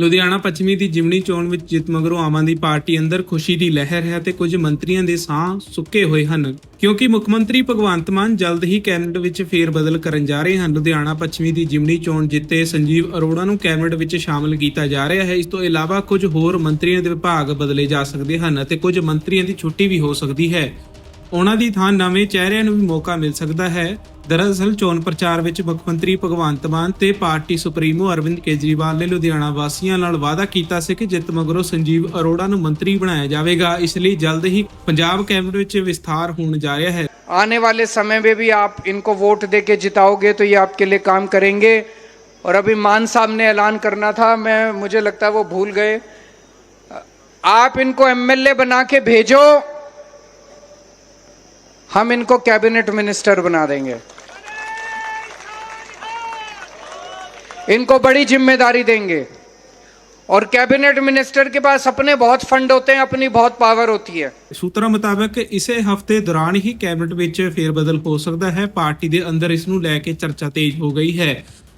ਲੁਧਿਆਣਾ ਪੱਛਮੀ ਦੀ ਜਿਮਣੀ ਚੋਣ ਵਿੱਚ ਜਿੱਤ ਮਗਰੋਂ ਆਮ ਆਦਮੀ ਪਾਰਟੀ ਅੰਦਰ ਖੁਸ਼ੀ ਦੀ ਲਹਿਰ ਹੈ ਤੇ ਕੁਝ ਮੰਤਰੀਆਂ ਦੇ ਸਾਹ ਸੁੱਕੇ ਹੋਏ ਹਨ। ਕਿਉਂਕਿ ਮੁੱਖ ਮੰਤਰੀ ਭਗਵੰਤ ਮਾਨ ਜਲਦ ਹੀ ਕੈਬਨਿਟ ਵਿੱਚ ਫੇਰ ਬਦਲ ਕਰਨ ਜਾ ਰਹੇ ਹਨ। ਲੁਧਿਆਣਾ ਪੱਛਮੀ ਦੀ ਜਿਮਣੀ ਚੋਣ ਜਿੱਤੇ ਸੰਜੀਵ ਅਰੋੜਾ ਨੂੰ ਕੈਬਨਿਟ ਵਿੱਚ ਸ਼ਾਮਲ ਕੀਤਾ ਜਾ ਰਿਹਾ ਹੈ। ਇਸ ਤੋਂ ਇਲਾਵਾ ਕੁਝ ਹੋਰ ਮੰਤਰੀਆਂ ਦੇ ਵਿਭਾਗ ਬਦਲੇ ਜਾ ਸਕਦੇ ਹਨ ਅਤੇ ਕੁਝ ਮੰਤਰੀਆਂ ਦੀ ਛੁੱਟੀ ਵੀ ਹੋ ਸਕਦੀ ਹੈ। ਉਹਨਾਂ ਦੀ ਥਾਂ ਨਵੇਂ ਚਿਹਰਿਆਂ ਨੂੰ ਵੀ ਮੌਕਾ ਮਿਲ ਸਕਦਾ ਹੈ ਦਰਅਸਲ ਚੋਣ ਪ੍ਰਚਾਰ ਵਿੱਚ ਮੁੱਖ ਮੰਤਰੀ ਭਗਵੰਤ ਮਾਨ ਤੇ ਪਾਰਟੀ ਸੁਪਰੀਮੋ ਅਰਵਿੰਦ ਕੇਜਰੀਵਾਲ ਨੇ ਲੁਧਿਆਣਾ ਵਾਸੀਆਂ ਨਾਲ ਵਾਅਦਾ ਕੀਤਾ ਸੀ ਕਿ ਜਿੱਤ ਮਗਰੋਂ ਸੰਜੀਵ ਅਰੋੜਾ ਨੂੰ ਮੰਤਰੀ ਬਣਾਇਆ ਜਾਵੇਗਾ ਇਸ ਲਈ ਜਲਦ ਹੀ ਪੰਜਾਬ ਕੈਬਨਿਟ ਵਿੱਚ ਵਿਸਥਾਰ ਹੋਣ ਜਾ ਰਿਹਾ ਹੈ आने वाले समय में भी आप इनको वोट दे के जिताओगे तो ये आपके लिए काम करेंगे और अभी मान साहब ने ऐलान करना था मैं मुझे लगता है वो भूल गए आप इनको एमएलए बना के भेजो हम इनको कैबिनेट मिनिस्टर बना देंगे इनको बड़ी जिम्मेदारी देंगे और कैबिनेट मिनिस्टर के पास अपने बहुत फंड होते हैं अपनी बहुत पावर होती है ਸੂਤਰਾਂ ਮੁਤਾਬਕ ਇਸੇ ਹਫਤੇ ਦੌਰਾਨ ਹੀ ਕੈਬਨਿਟ ਵਿੱਚ ਫੇਰਬਦਲ ਹੋ ਸਕਦਾ ਹੈ ਪਾਰਟੀ ਦੇ ਅੰਦਰ ਇਸ ਨੂੰ ਲੈ ਕੇ ਚਰਚਾ ਤੇਜ਼ ਹੋ ਗਈ ਹੈ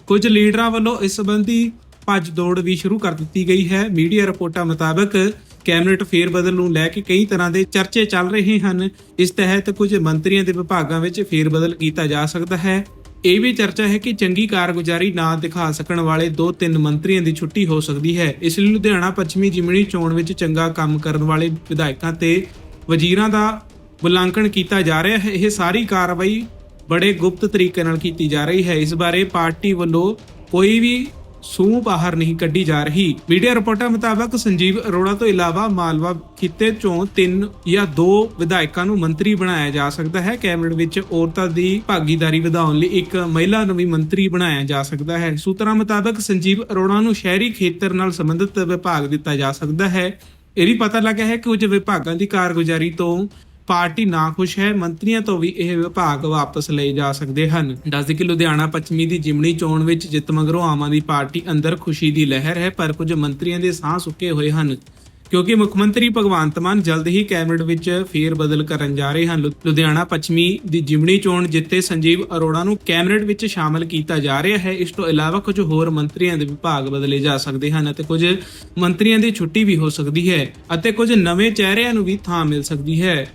ਕੁਝ ਲੀਡਰਾਂ ਵੱਲੋਂ ਇਸ ਸੰਬੰਧੀ ਭੱਜ ਦੌੜ ਵੀ ਸ਼ੁਰੂ ਕਰ ਦਿੱਤੀ ਗਈ ਹੈ ਮੀਡੀਆ ਰਿਪੋਰਟਾਂ ਮੁਤਾਬਕ ਕੈਬਨਿਟ ਫੇਰਬਦਲ ਨੂੰ ਲੈ ਕੇ ਕਈ ਤਰ੍ਹਾਂ ਦੇ ਚਰਚੇ ਚੱਲ ਰਹੇ ਹਨ। ਇਸ ਤਹਿਤ ਕੁਝ ਮੰਤਰੀਆਂ ਦੇ ਵਿਭਾਗਾਂ ਵਿੱਚ ਫੇਰਬਦਲ ਕੀਤਾ ਜਾ ਸਕਦਾ ਹੈ। ਇਹ ਵੀ ਚਰਚਾ ਹੈ ਕਿ ਚੰਗੀ ਕਾਰਗੁਜ਼ਾਰੀ ਨਾ ਦਿਖਾ ਸਕਣ ਵਾਲੇ ਦੋ ਤਿੰਨ ਮੰਤਰੀਆਂ ਦੀ ਛੁੱਟੀ ਹੋ ਸਕਦੀ ਹੈ। ਇਸ ਲਈ ਲੁਧਿਆਣਾ ਪੱਛਮੀ ਜਿਮਨੀ ਚੋਣ ਵਿੱਚ ਚੰਗਾ ਕੰਮ ਕਰਨ ਵਾਲੇ ਵਿਧਾਇਕਾਂ ਤੇ ਵਜ਼ੀਰਾਂ ਦਾ ਮੁਲਾਂਕਣ ਕੀਤਾ ਜਾ ਰਿਹਾ ਹੈ। ਇਹ ਸਾਰੀ ਕਾਰਵਾਈ ਬੜੇ ਗੁਪਤ ਤਰੀਕੇ ਨਾਲ ਕੀਤੀ ਜਾ ਰਹੀ ਹੈ। ਇਸ ਬਾਰੇ ਪਾਰਟੀ ਵੱਲੋਂ ਕੋਈ ਵੀ ਸੂਹ ਬਾਹਰ ਨਹੀਂ ਕੱਢੀ ਜਾ ਰਹੀ। ਮੀਡੀਆ ਰਿਪੋਰਟਾਂ ਮੁਤਾਬਕ ਸੰਜੀਵ ਅਰੋੜਾ ਤੋਂ ਇਲਾਵਾ ਮਾਲਵਾ ਖਿੱਤੇ ਚੋਂ ਤਿੰਨ ਜਾਂ ਦੋ ਵਿਧਾਇਕਾਂ ਨੂੰ ਮੰਤਰੀ ਬਣਾਇਆ ਜਾ ਸਕਦਾ ਹੈ। ਕੈਬਨਿਟ ਵਿੱਚ ਔਰਤਾਂ ਦੀ ਭਾਗੀਦਾਰੀ ਵਧਾਉਣ ਲਈ ਇੱਕ ਮਹਿਲਾ ਨੂੰ ਵੀ ਮੰਤਰੀ ਬਣਾਇਆ ਜਾ ਸਕਦਾ ਹੈ। ਸੂਤਰਾਂ ਮੁਤਾਬਕ ਸੰਜੀਵ ਅਰੋੜਾ ਨੂੰ ਸ਼ਹਿਰੀ ਖੇਤਰ ਨਾਲ ਸੰਬੰਧਿਤ ਵਿਭਾਗ ਦਿੱਤਾ ਜਾ ਸਕਦਾ ਹੈ। ਇਹ ਵੀ ਪਤਾ ਲੱਗਾ ਹੈ ਕਿ ਕੁਝ ਵਿਭਾਗਾਂ ਦੀ ਕਾਰਗੁਜ਼ਾਰੀ ਤੋਂ ਪਾਰਟੀ ਨਾ ਖੁਸ਼ ਹੈ, ਮੰਤਰੀਆਂ ਤੋਂ ਵੀ ਇਹ ਵਿਭਾਗ ਵਾਪਸ ਲਏ ਜਾ ਸਕਦੇ ਹਨ। ਦੱਸਦੇ ਕਿ ਲੁਧਿਆਣਾ ਪੱਛਮੀ ਦੀ ਜਿਮਣੀ ਚੋਣ ਵਿੱਚ ਜਿੱਤ ਮਗਰੋਂ ਆਮ ਆਦਮੀ ਪਾਰਟੀ ਅੰਦਰ ਖੁਸ਼ੀ ਦੀ ਲਹਿਰ ਹੈ, ਪਰ ਕੁਝ ਮੰਤਰੀਆਂ ਦੇ ਸਾਹ ਸੁੱਕੇ ਹੋਏ ਹਨ। ਕਿਉਂਕਿ ਮੁੱਖ ਮੰਤਰੀ ਭਗਵੰਤ ਮਾਨ ਜਲਦ ਹੀ ਕੈਬਨਿਟ ਵਿੱਚ ਫੇਰ ਬਦਲ ਕਰਨ ਜਾ ਰਹੇ ਹਨ। ਲੁਧਿਆਣਾ ਪੱਛਮੀ ਦੀ ਜਿਮਣੀ ਚੋਣ ਜਿੱਤੇ ਸੰਜੀਵ ਅਰੋੜਾ ਨੂੰ ਕੈਬਨਿਟ ਵਿੱਚ ਸ਼ਾਮਲ ਕੀਤਾ ਜਾ ਰਿਹਾ ਹੈ। ਇਸ ਤੋਂ ਇਲਾਵਾ ਕੁਝ ਹੋਰ ਮੰਤਰੀਆਂ ਦੇ ਵਿਭਾਗ ਬਦਲੇ ਜਾ ਸਕਦੇ ਹਨ ਅਤੇ ਕੁਝ ਮੰਤਰੀਆਂ ਦੀ ਛੁੱਟੀ ਵੀ ਹੋ ਸਕਦੀ ਹੈ ਅਤੇ ਕੁਝ ਨਵੇਂ ਚਿਹਰਿਆਂ ਨੂੰ ਵੀ ਥਾਂ ਮਿਲ ਸਕਦੀ ਹੈ।